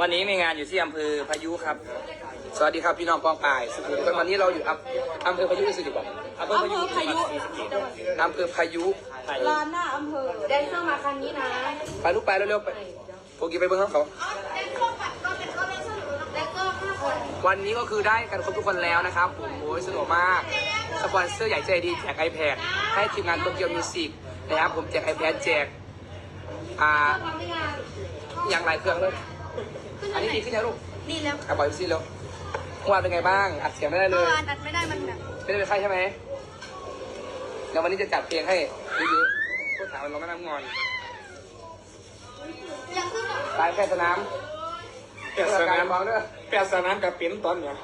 วันนี้มีงานอยู่ที่อำเภอพายุครับ สวัสดีครับพี่น้องปองปายสุขุมวิทวันนี้เราอยู่อำอำเภอพายุรู้สึกดีกว่าอำเภอพายุอำเภอพายุอำเภอพายุร้านหน้าอำเภอแดนเซอร์มาคันนี้นะไปลูกไปเร็วๆไปโปกีไปเบิ้งของเขาแดนเซอร์ห้าคนวันนี้ก็คือได้กันครบทุกคนแล้วนะครับผมโอ้ยสนุกมาก สปอนเซอร์ใหญ่ใจดีแจก iPad ให้ทีมงานโตเกียวมิวสิกนะครับผมแจก iPad แจก อ่า พร้อมหรือยัง อย่างไรเครื่องเลย อันนี้ดีขึ้นยังลูกดีแล้วอะปล่อยไปสิเร็วเมื่อวานเป็นไงบ้าง อัดเสียงไม่ได้เลเมื่อย วานอัดไม่ได้มันแบบไม่ได้เป็นไข้ใช่ไหมเดี๋ยววันนี้จะจัดเพลงให้เยอะๆพูดถามมันร้องไม่น้ำงอนยังขึ้นแบบตายแค่สนามเปลี่ยนสนามมองด้วยเปลี่ยนสนามกับปิ้นตอนเนี้ย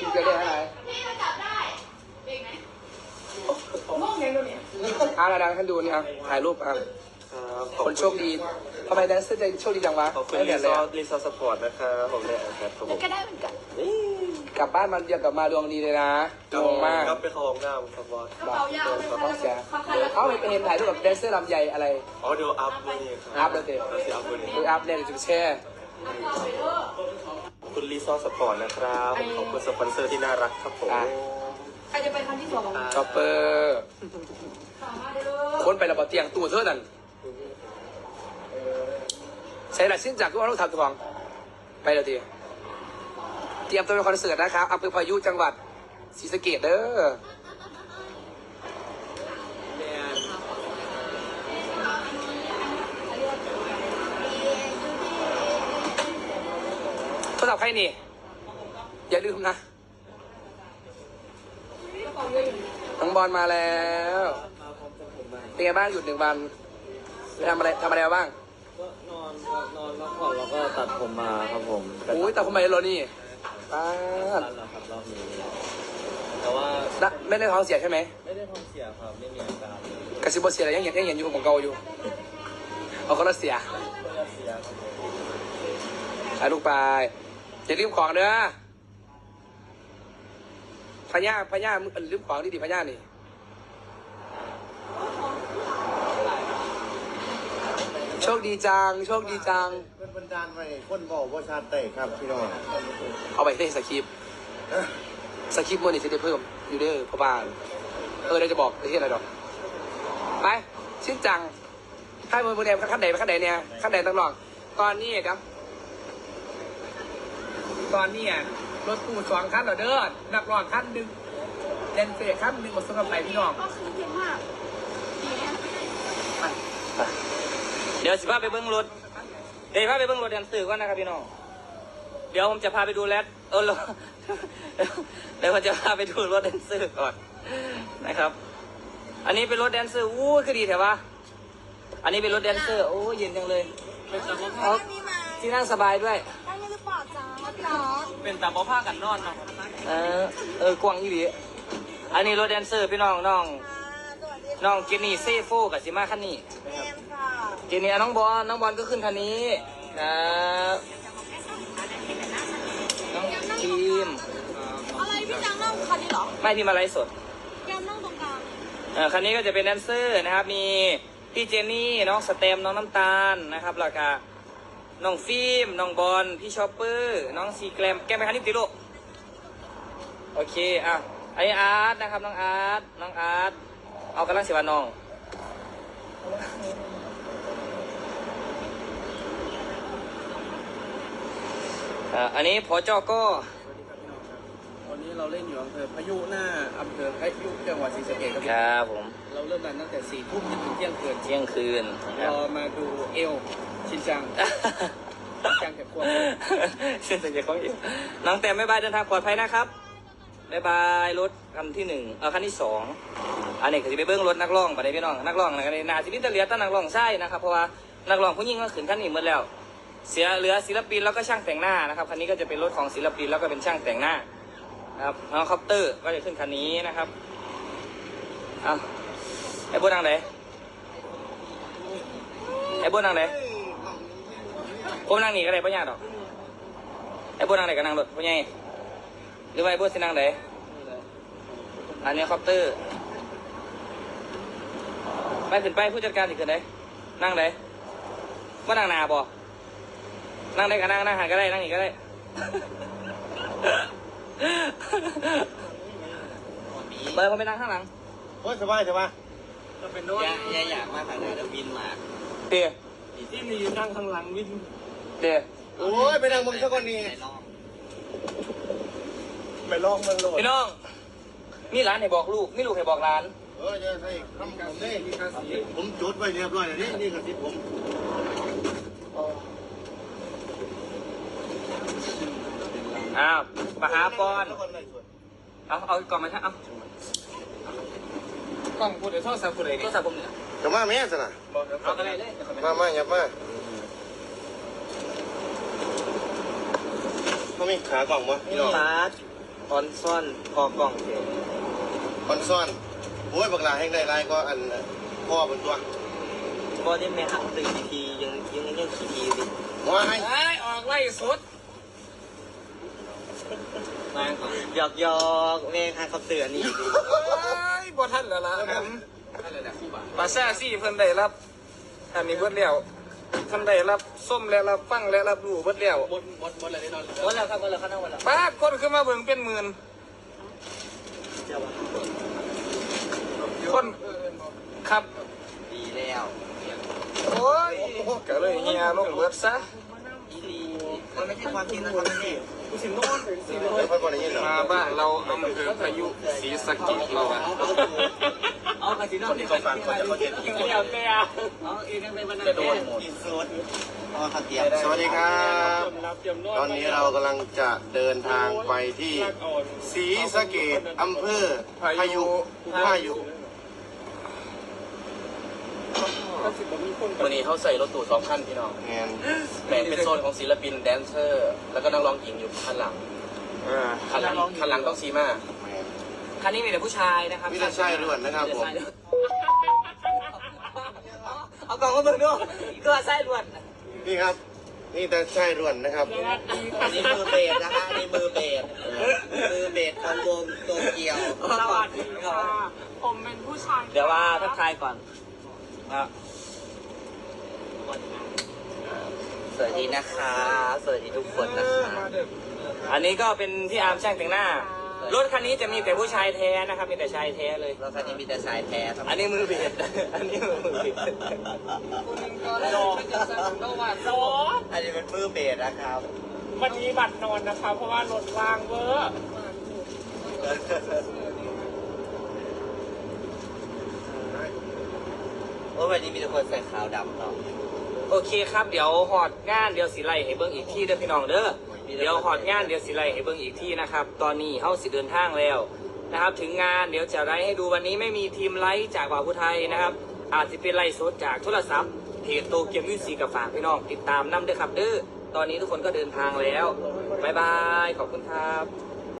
กินเกลือได้ไหมพี่มันจับได้เองไหมอ่าดังๆท่านดูนี่ครับถ่ายรูป อะคนโชคดีทำไมแดนเซอร์จะโชคดีจังวะขอบคุณไม่รีเห็นซเลยออะร์รีซอร์สปอร์ตนะครับผมได้แอดครับผมก็ได้เหมือนกันกลับบ้านมันเดียวกลับมาดวงดีเลยนะดวงมากก็ไปเข้าห้องน้ำครับบอสกระเป๋ายาวเลยเขาค่ะต้องเสียเขาคันแล้วเขาไปเห็นถ่ายรูปกับแดนเซอร์ลำใหญ่อะไร อ๋อเดี๋ยวอัพเลยคอัรัพเลยเด็เราจะอัพเลย คืออัพเนี่ยจะแช่คุณรีซอร์สปอร์ตนะครับ ขอบคุณสปอนเซอร์ที่น่ารักครับผมใครจะไปคันที่สองชอปเปอร์คนไประเบาเตียงตู้เท่านั้น ใช่แหละสิ้นจากก็ว่าเราทำตัวของไปเลยทีเตรียมตัวเป็นคอนเสิร์ตนะครับอำเภอพายุจังหวัดศรีสะเกดเด้อโทรศัพท์ใครนี่ อย่าลืมนะ น้องบอลมาแล้วเป็นไงบ้างหยุดหนึ่งวันทำอะไรทำอะไรบ้าง ก็ อนนอนพักผ่อนแล้วก็ตัดผมมาครับผมโอ้ยแต่ทำไมเรานี่ป้าดตัดแล้วครับรอบนี้ แต่ว่านะไม่ได้ท้องเสียใช่ไหมไม่ได้ท้องเสียครับไม่มีอาการกระซิบบเสียอะไรยังเห็นยังเห็นอยู่ของเก่าอยู่เอาคนละเสียไม่ได้เสียครับผมถ่ายลูกไปอย่าลืมของเด้อพญาพญามึงลืมของดีดีพญานี่ โชคดีจัง โชคดีจัง เป็นบรรดาลไปคนบอกว่าชาติเตะครับพี่น้องเอาไปได้สคริปต์สคริปต์มันนี่จะได้เพิ่มอยู่เด้อเพราะว่าเออเดี๋ยวจะบอกไอ้ที่อะไรดอก ไปชิ้นจังให้มือมือแดงขั้นใดไปขั้นใดเนี่ยขั้นใดต้องลอง ตอนนี้ครับ ตอนนี้อะรถตู้สองคันเหรอเด้อนักร้องคันหนึ่งเดนเซ่คันหนึ่งหมดสำหรับไปพี่น้องก็คือเก่งมากเดี๋ยวสิพาไปเบิ้งรถ เดี๋ยวพาไปเบิ้งรถแดนเซอร์ก่อนนะครับพี่น้อง เดี๋ยวผมจะพาไปดูแรดเออรถเดี๋ยวผมจะพาไปดูรถแดนเซอร์ก่อนนะครับ อันนี้เป็นรถแดนเซอร์อู้คือดีแถวะอันนี้เป็นรถแดนเซอร์โอ้เย็นจังเลยเอาที่นั่งสบายด้วยได้ไหมหรือเปล่าจ๊ะจ๊ะเป็นตาบอผ้ากันนอนเนาะเออเออกวางอีหลีอันนี้รถแดนเซอร์พี่น้องน้องสวัสดีน้องเจนนี่เซโฟกับซิมาคันนี้ แมนค่ะเจนนี่อะน้องบอลน้องบอลก็ขึ้นคันนี้ครับน้องทีมอะไรพี่จังนั่งคันนี้เหรอไม่พี่มาไลฟ์สดแกมนั่งตรงกลางเออคันนี้ก็จะเป็นแดนเซอร์นะครับ มีพี่เจนนี่น้องสเตมน้องน้ำตาลนะครับแล้วก็น้องฟิล์มน้องบอลพี่ชอปเปอร์น้องซีแกรมแกมไปคันนี้ติลูกโอเคอะไออาร์ตนะครับน้องอาร์ตน้องอาร์ตเอากำลังเสียวันน้อง อ่าอันนี้พอจอก็วันนี้เราเล่นอยู่อำเภอพายุหน้าอำเภอพายุจังหวัดศรีสะเกษครับครับผมเราเริ่มรันตั้งแต่สี่ทุ่มจนถึงเที่ยงคืนเที่ยงคืนครรับอมาดูเอลชินจังชินจังแถบควงเส้นสัญญาของอีกน้องแต้มบ๊ายบายเดินทางปลอดภัยนะครับบ๊ายบายรถคันที่หนึ่งเออคันที่สองอันนี้ก็จะไปเบิ้งรถนักร้องไปได้พี่น้องนักร้องนะในนาจิลิตเลียตั้งนักร้องใช่นะครับเพราะว่านักร้องผู้หญิงก็ขึ้นคันนี้หมดแล้ว เสียเหลือศิลปินแล้วก็ช่างแต่งหน้านะครับคันนี้ก็จะเป็นรถของศิลปินแล้วก็เป็นช่างแต่งหน้านะครับน้องคอปเตอร์ก็จะขึ้นคันนี้นะครับเอาไอ้โบนังไหนไอ้โบนังไหนผมนั่งนี่ก็ได้ปะญาติดอกไอ้โบนังไหนก็นั่งรถปะไงหรือว่าไอ้โบสินั่งไหนอันนี้คอปเตอร์ไปขึ้นไปผู้จัดการสิขึ้นไหนนั่งไหนว่านั่งนาบ่ นั่งได้ก็นั่งนั่งหันก็ได้นั่งอีกก็ได้ไปเขาไปนั่งข้างหลังโอ้ยสบายสบายอย่าอย่าอยากมาถ่ายนะเดี๋ยวบินมาเตี๋ยที่มีนั่งข้างหลังวินเตี๋ยโอ้ยไปนั่งมึงสักคนนี้ไหนลองไปลองเมืองโลดพี่น้องนี่ร้านให้บอกลูกนี่ลูกให้บอกร้านเออจะใส่คำผมได้ผมจดไว้เรียบร้อยแล้วนี่นี่กระสิบผม อ้าวมาหาปอนเอาเอากล่องมาช่างเอากล้องพูดเดี๋ยวโทรศัพท์พูดอะไรโทรศัพท์ผมเนี่ยจะมาแม่สนะเอาอะไรเลยเดี๋ยวขอไปมามาอย่ามาเขามีขากล่องวะพี่น้องฟาสออนซ่อนคอกล่องเดียวคอนซ่อนโอ้ยบักลาแห้งได้ไรก็อันพ่อบนตัวบอดี้แม่หักตื่นทียังยังยังขี่ทีดิว้ายไอ้ออกไล่สุด หยอกหยอกแม่หักเขาเตือนนี่ดิไอ้บ่ทันแล้วล่ะผมปลาแซ่ซี่เพิ่นได้รับ อันนี้เบิดแล้วเพิ่นได้รับส้มและรับฟังและรับรู้เบิดแล้ววันแล้วครับวันแล้วครับนั่งวันแล้วป้าดคนขึ้นมาเบิ่งเป็นหมื่นคนครับดีแล้ว โอ้ยก็เลยเฮียลงเบิดซะอีดี มันไม่ใช่ความจริงนะครับนี่เดี๋ยวค่อยบอกได้ยินเหรอมาบ้านเราอำเภอพายุศรีสะเกษเราอะเอาคาสิโนที่เขาฟังเขาจะเขาเจ็บจริงเดียวเลยอะเอาอีกนั่งไปวันนั้นจะโดนหมดอีสุดอ๋อขัดเตียงสวัสดีครับ ตอนนี้เรากำลังจะเดินทางไปที่ศรีสะเกดอำเภอพายุพายุ วันนี้เขาใส่รถตู้สองคันพี่น้องแงนแบ่งเป็นโซนของศิลปินแดนเซอร์ แล้วก็นักร้องหญิงอยู่คันหลังคันหลังคันหลังต้องซีมาแมนคันนี้มีแต่ผู้ชายนะครับมีแต่ชายล้วนนะครับผมเอากล่องมาเบิ่งดูก็ไส้ล้วนนี่ครับ นี่แต่ชายล้วนนะครับอันนี้มือเบสนะคะอันนี้มือเบสมือเบสของวงโตเกียวสวัสดีครับผมเป็นผู้ชายเดี๋ยวว่าทักทายก่อน นะสวัสดีนะคะ สวัสดีทุกคนนะคะ อันนี้ก็เป็นพี่อาร์มช่างแต่งหน้า รถคันนี้จะมีแต่ผู้ชายแท้นะครับ มีแต่ชายแท้เลยแล้วคันนี้มีแต่ชายแท้ทั้งหมอัดนนี้มือเบียดอันนี้มือเบียดอันนี้เป็นมือเบสนะครับ วันนี้บัตรนอนนะคะ เพราะว่ารถว่างเวอร์ โอ้วันนี้มีแต่คนใส่ขาวดำเนาะ โอเคครับเดี๋ยวหอดงานเดี๋ยวสิไลให้เบิ้งอีกที่เด้อพี่น้องเด้อเดี๋ยวหอดงานเดี๋ยวสิไลให้เบิ้งอีกที่นะครับ ตอนนี้เข้าสิเดินทางแล้วนะครับ ถึงงานเดี๋ยวจะไลให้ดูวันนี้ไม่มีทีมไลฟ์จากบ่าวผู้ไทยนะครับ อาจจะเป็นไลฟ์สดจากโทรศัพท์เพจโตเกียวมิวสิกกับฝากพี่น้องติดตามน้ำเด้อครับเด้อตอนนี้ทุกคนก็เดินทางแล้วบ๊ายบายขอบคุณครับ